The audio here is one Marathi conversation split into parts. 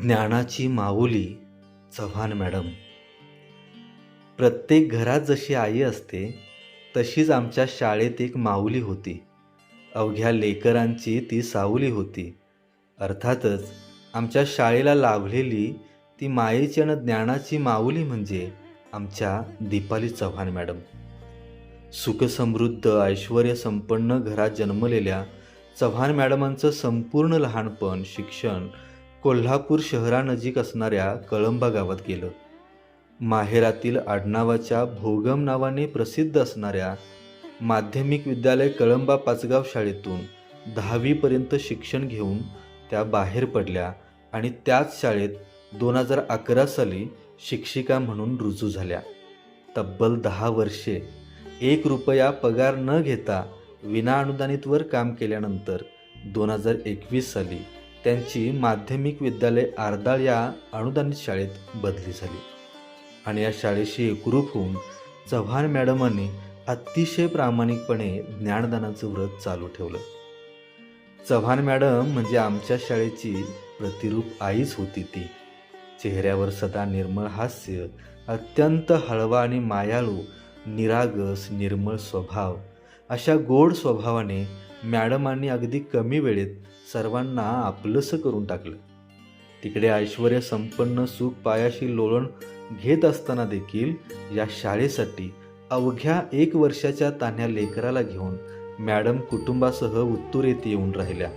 ज्ञानाची माऊली चव्हाण मॅडम. प्रत्येक घरात जशी आई असते तशीच आमच्या शाळेत एक माऊली होती. अवघ्या लेकरांची ती सावली होती. अर्थातच आमच्या शाळेला लाभलेली ती मायेची आणि ज्ञानाची माऊली म्हणजे आमच्या दीपाली चव्हाण मॅडम. सुखसमृद्ध ऐश्वर्यसंपन्न घरात जन्मलेल्या चव्हाण मॅडमांचं संपूर्ण लहानपण शिक्षण कोल्हापूर शहरानजीक असणाऱ्या कळंबा गावात गेलं. माहेरातील आडनावाच्या भोगम नावाने प्रसिद्ध असणाऱ्या माध्यमिक विद्यालय कळंबा पाचगाव शाळेतून दहावीपर्यंत शिक्षण घेऊन त्या बाहेर पडल्या आणि त्याच शाळेत दोन हजार अकरा साली शिक्षिका म्हणून रुजू झाल्या. तब्बल दहा वर्षे एक रुपया पगार न घेता विनाअनुदानितवर काम केल्यानंतर दोन हजार एकवीस साली त्यांची माध्यमिक विद्यालय आरदाळ या अनुदानित शाळेत बदली झाली. आणि या शाळेशी एकरूप होऊन चव्हाण मॅडमांनी अतिशय प्रामाणिकपणे ज्ञानदानाचं व्रत चालू ठेवलं. चव्हाण मॅडम म्हणजे आमच्या शाळेची प्रतिरूप आईच होती ती. चेहऱ्यावर सदा निर्मळ हास्य अत्यंत हळवा आणि मायाळू निरागस निर्मळ स्वभाव अशा गोड स्वभावाने मॅडमांनी अगदी कमी वेळेत सर्वांना आपलंसं करून टाकलं. तिकडे ऐश्वर्य संपन्न सुख पायाशी लोळण घेत असताना देखील या शाळेसाठी अवघ्या एक वर्षाच्या तान्ह्या लेकराला घेऊन मॅडम कुटुंबासह उत्तूर येथे येऊन राहिल्या.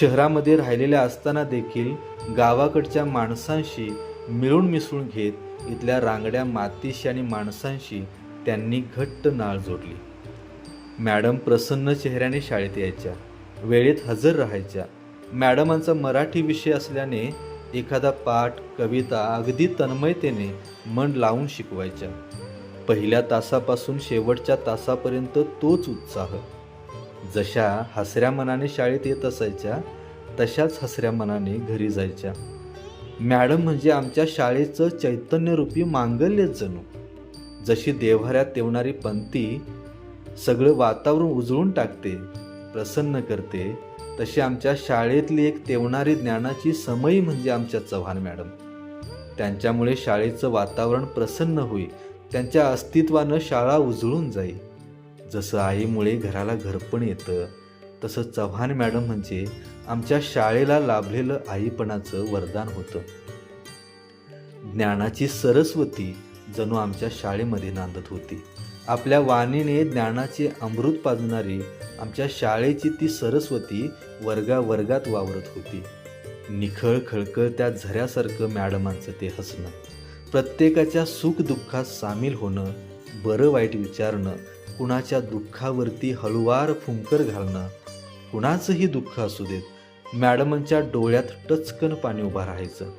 शहरामध्ये राहिलेल्या असताना देखील गावाकडच्या माणसांशी मिळून मिसळून घेत इथल्या रांगड्या मातीशी आणि माणसांशी त्यांनी घट्ट नाळ जोडली. मॅडम प्रसन्न चेहऱ्याने शाळेत यायच्या. वेळेत हजर राहायच्या. मॅडमांचा मराठी विषय असल्याने एखादा पाठ कविता अगदी तन्मयतेने मन लावून शिकवायच्या. पहिल्या तासापासून शेवटच्या तासापर्यंत तोच उत्साह. जशा हसऱ्या मनाने शाळेत येत असायच्या तशाच हसऱ्या मनाने घरी जायच्या. मॅडम म्हणजे आमच्या शाळेचं चैतन्यरूपी मांगल्यच जणू. जशी देव्हाऱ्यात तेवणारी पंथी सगळं वातावरण उजळून टाकते प्रसन्न करते. तशी आमच्या शाळेतली एक तेवणारी ज्ञानाची समयी म्हणजे आमच्या चव्हाण मॅडम. त्यांच्यामुळे शाळेचं वातावरण प्रसन्न होई त्यांच्या अस्तित्वानं शाळा उजळून जाईल. जसं आईमुळे घराला घरपण येतं तसं चव्हाण मॅडम म्हणजे आमच्या शाळेला लाभलेलं आईपणाचं वरदान होतं. ज्ञानाची सरस्वती जणू आमच्या शाळेमध्ये नांदत होती. आपल्या वाणीने ज्ञानाचे अमृत पाजणारी आमच्या शाळेची ती सरस्वती वर्गा वर्गात वावरत होती. निखळ खळखळ त्या झऱ्यासारखं मॅडमांचं ते हसणं प्रत्येकाच्या सुखदुःखात सामील होणं बरं वाईट विचारणं कुणाच्या दुःखावरती हळुवार फुंकर घालणं कुणाचंही दुःख असू देत मॅडमांच्या डोळ्यात टचकन पाणी उभं राहायचं.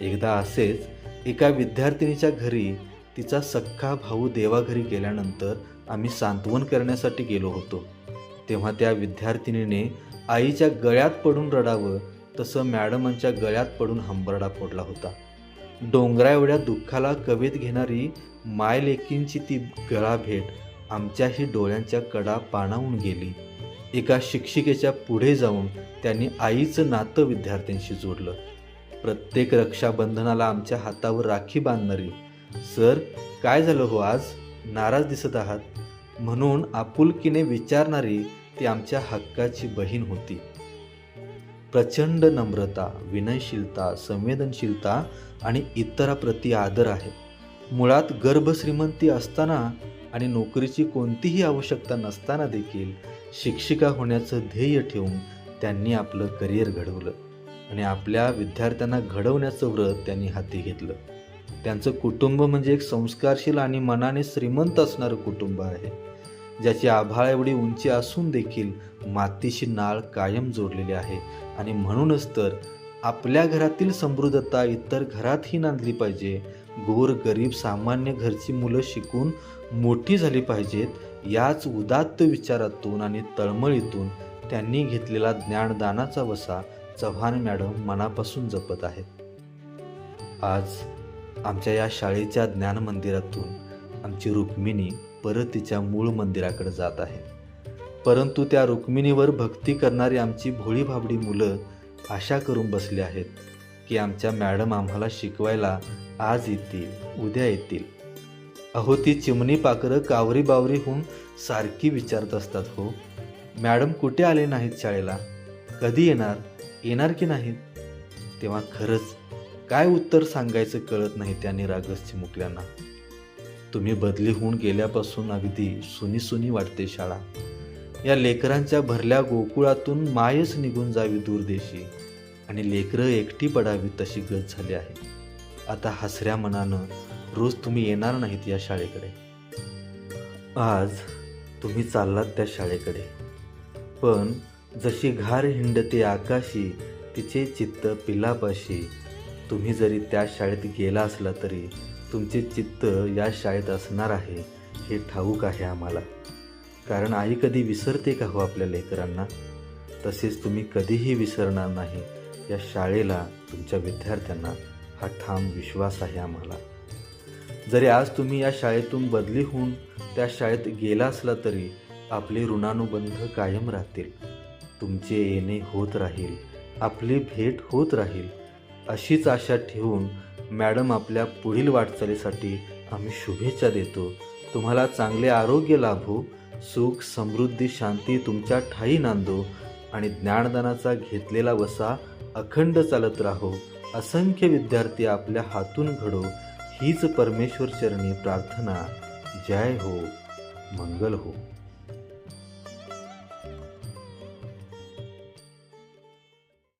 एकदा असेच एका विद्यार्थिनीच्या घरी तिचा सख्खा भाऊ देवाघरी गेल्यानंतर आम्ही सांत्वन करण्यासाठी गेलो होतो. तेव्हा त्या विद्यार्थिनीने आईच्या गळ्यात पडून रडावं तसं मॅडमांच्या गळ्यात पडून हंबरडा फोडला होता. डोंगरा एवढ्या दुःखाला कवेत घेणारी मायलेकींची ती गळा भेट आमच्याही डोळ्यांच्या कडा पाणावून गेली. एका शिक्षिकेच्या पुढे जाऊन त्यांनी आईचं नातं विद्यार्थ्यांशी जोडलं. प्रत्येक रक्षाबंधनाला आमच्या हातावर राखी बांधणारी सर काय झालं हो आज? नाराज दिसत आहात. म्हणून आपुलकीने विचारणारी ती आमच्या हक्काची बहीण होती. प्रचंड नम्रता विनयशीलता संवेदनशीलता आणि इतराप्रती आदर आहे. मुळात गर्भश्रीमंती असताना आणि नोकरीची कोणतीही आवश्यकता नसताना देखील शिक्षिका होण्याचं ध्येय ठेवून त्यांनी आपलं करिअर घडवलं आणि आपल्या विद्यार्थ्यांना घडवण्याचं व्रत त्यांनी हाती घेतलं. त्यांचं कुटुंब म्हणजे एक संस्कारशील आणि मनाने श्रीमंत असणारं कुटुंब आहे. ज्याची आभाळ एवढी उंची असून देखील मातीशी नाळ कायम जोडलेली आहे. आणि म्हणूनच तर आपल्या घरातील समृद्धता इतर घरातही नांदली पाहिजे. गोर गरीब सामान्य घरची मुलं शिकून मोठी झाली पाहिजेत याच उदात्त विचारातून आणि तळमळीतून त्यांनी घेतलेला ज्ञानदानाचा वसा चव्हाण मॅडम मनापासून जपत आहेत. आज आमच्या या शाळेच्या ज्ञान मंदिरातून आमची रुक्मिणी परत तिच्या मूळ मंदिराकडे जात आहे. परंतु त्या रुक्मिणीवर भक्ती करणारी आमची भोळी भाबडी मुलं आशा करून बसली आहेत की आमच्या मॅडम आम्हाला शिकवायला आज येतील उद्या येतील. अहो ती चिमणी पाखरं कावरी बावरी होऊन सारखी विचारत असतात हो. मॅडम कुठे आले नाहीत शाळेला? कधी येणार? येणार की नाहीत? तेव्हा खरंच काय उत्तर सांगायचं कळत नाही त्या निरागस चिमुकल्यांना. तुम्ही बदली होऊन गेल्यापासून अगदी सुनी सुनी वाटते शाळा. या लेकरांच्या भरल्या गोकुळातून मायच निघून जावी दूरदेशी आणि लेकरं एकटी पडावी तशी गत झाली आहे. आता हसऱ्या मनानं रोज तुम्ही येणार नाहीत या शाळेकडे. आज तुम्ही चाललात त्या शाळेकडे. पण जशी घार हिंडते आकाशी तिचे चित्त पिलापाशी तुम्ही जरी त्या शाळेत गेला असला तरी तुमचे चित्त या शाळेत असणार आहे हे ठाऊक आहे आम्हाला. कारण आई कधी विसरते का हो आपल्या लेकरांना? तसेच तुम्ही कधीही विसरणार नाही या शाळेला तुमच्या विद्यार्थ्यांना हा ठाम विश्वास आहे आम्हाला. जरी आज तुम्ही या शाळेतून बदली होऊन त्या शाळेत गेला असला तरी आपले ऋणानुबंध कायम राहतील. तुमचे येणे होत राहील आपली भेट होत राहील. अशीच आशा ठेवून मॅडम आपल्या पुढील वाटचालीसाठी आम्ही शुभेच्छा देतो. तुम्हाला चांगले आरोग्य लाभो सुख समृद्धी शांती तुमच्या ठाई नांदो आणि ज्ञानदानाचा घेतलेला वसा अखंड चालत राहो. असंख्य विद्यार्थी आपल्या हातून घडो हीच परमेश्वर चरणी प्रार्थना. जय हो. मंगल हो.